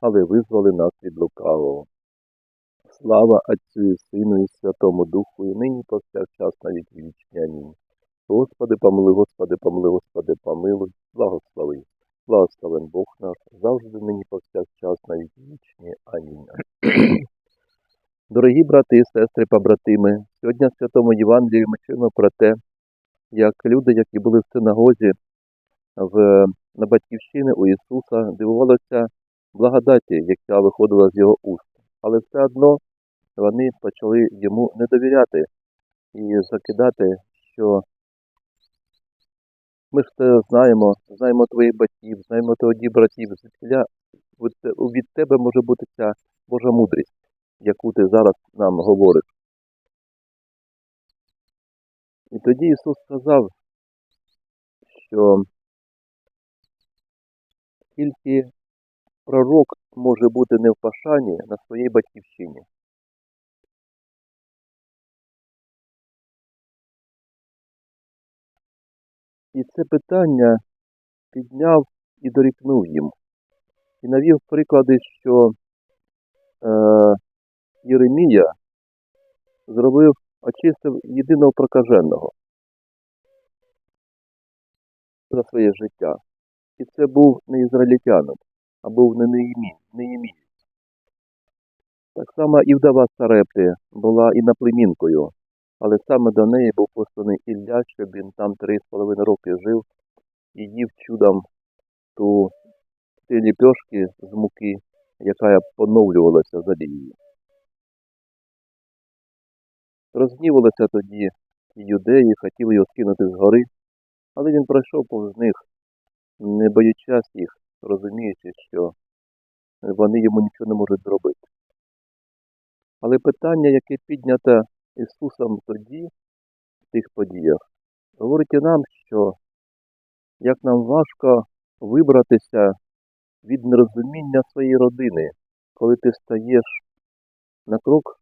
але визволи нас від лукавого. Слава Отцю і Сину і Святому Духу, і нині повсякчас на віки вічні. Амінь. Господи, помилуй, Господи, помилуй, Господи, помилуй, благослови. Благословен Бог наш, завжди нині повсякчас на віки вічні. Амінь. Дорогі брати і сестри, побратими, сьогодні в Святому Євангелії ми чуємо про те, як люди, які були в синагозі в, на батьківщини у Ісуса, дивувалися благодаті, яка виходила з його уст. Але все одно вони почали йому не довіряти і закидати, що ми ж це знаємо, знаємо твоїх батьків, знаємо твоїх братів, звідкиля від від тебе може бути ця Божа мудрість, яку ти зараз нам говориш. І тоді Ісус сказав, що тільки пророк може бути не в пашані на своїй батьківщині. І це питання підняв і дорікнув їм. І навів приклади, що е, Єремія зробив, очистив єдиного прокаженого за своє життя. І це був не ізраїльтянин, а був не Неємій. Неємій. Так само і вдова Сарепти була іноплемінкою, але саме до неї був посланий Ілля, щоб він там три з половиною роки жив і їв чудом ту ті ліпьошки з муки, яка поновлювалася за олією. Розгнівалися тоді і юдеї, хотіли його скинути з гори, але він пройшов повз них, не боючись їх, розуміючи, що вони йому нічого не можуть зробити. Але питання, яке піднято Ісусом тоді, в тих подіях, говорить і нам, що як нам важко вибратися від нерозуміння своєї родини, коли ти стаєш на крок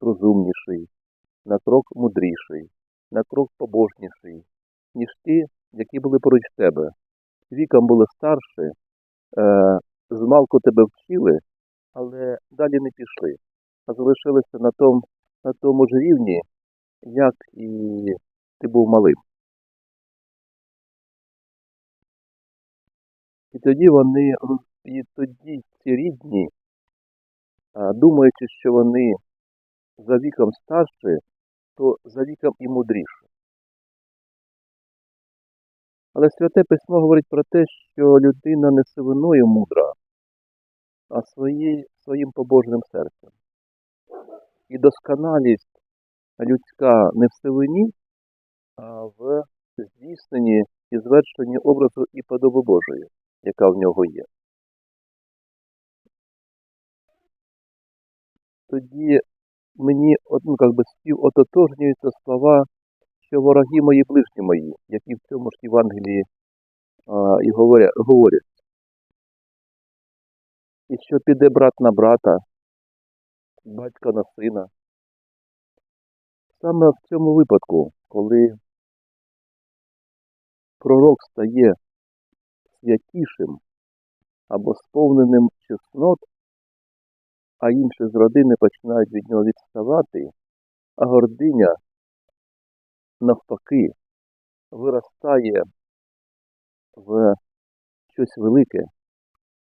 розумніший, на крок мудріший, на крок побожніший, ніж ті, які були поруч тебе. Віком були старші, е, змалку тебе вчили, але далі не пішли, а залишилися на тому, на тому ж рівні, як і ти був малим. І тоді вони, і тоді ці рідні, думаючи, що вони за віком старші, то за віком і мудріші. Але Святе Письмо говорить про те, що людина не сивиною мудра, а своєю, своїм побожним серцем. І досконалість людська не в сивині, а в здійсненні і звершенні образу і подоби Божої, яка в нього є. Тоді мені ну, би, співототожнюються слова, що вороги мої ближні мої, які в цьому ж Євангелії а, і говорять, говорять. І що піде брат на брата, батько на сина. Саме в цьому випадку, коли пророк стає святішим або сповненим чеснот, а інші з родини починають від нього відставати, а гординя навпаки виростає в щось велике,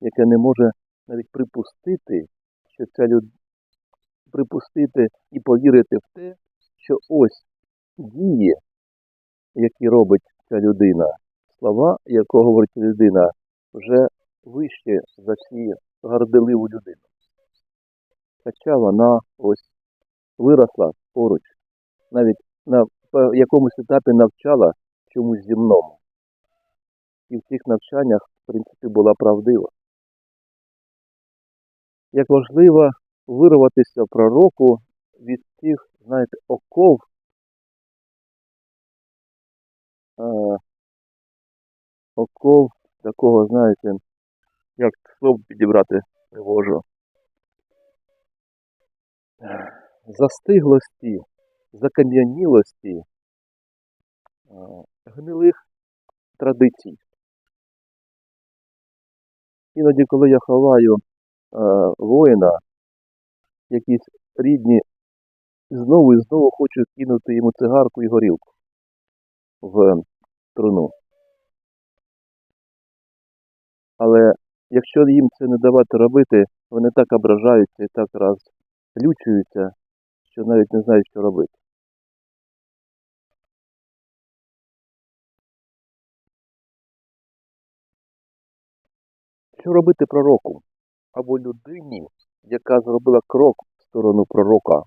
яке не може навіть припустити, що ця люд... припустити і повірити в те, що ось дії, які робить ця людина, слова, якого говорить людина, вже вище за всі горделиву людину. Хоча вона ось виросла поруч, навіть на пе- якомусь етапі навчала чомусь земному. І в цих навчаннях, в принципі, була правдива. як важливо вирватися пророку від тих, знаєте, оков, е, оков такого, знаєте, як слово підібрати не можу. Застиглості, закам'янілості, е, гнилих традицій. Іноді, коли я ховаю е, воїна, якісь рідні знову і знову хочуть кинути йому цигарку і горілку в труну. Але якщо їм це не давати робити, вони так ображаються і так розлючуються, що навіть не знають, що робити. Що робити пророку або людині, яка зробила крок в сторону пророка,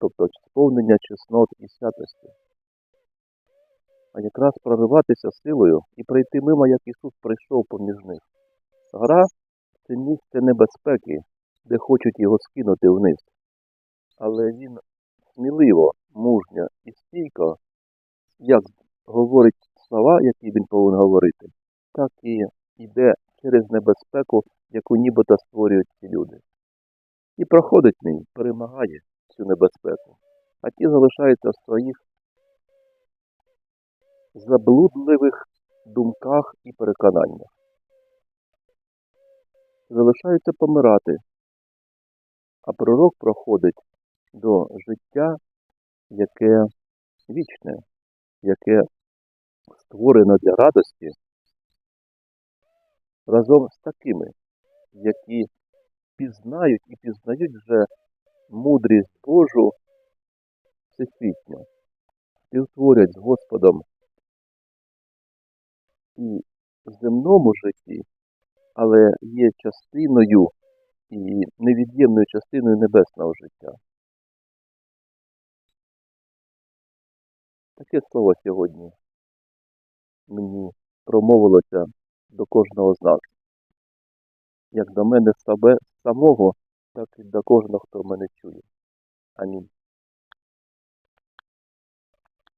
тобто сповнення чеснот і святості? А якраз прориватися силою і пройти мимо, як Ісус прийшов поміж них. Гра це місце небезпеки, де хочуть його скинути вниз. Але він сміливо, мужньо і стійко, як говорить слова, які він повинен говорити, так і йде через небезпеку, яку нібито створюють ці люди. І проходить ним, перемагає цю небезпеку, а ті залишаються в своїх заблудливих думках і переконаннях. Залишаються помирати, а пророк проходить до життя, яке вічне, яке створено для радості разом з такими, які пізнають і пізнають вже мудрість Божу всесвітньо, співтворять з Господом і в земному житті, але є частиною і невід'ємною частиною небесного життя. Таке слово сьогодні мені промовилося до кожного з нас. Як до мене себе самого, так і до кожного, хто мене чує. Амінь.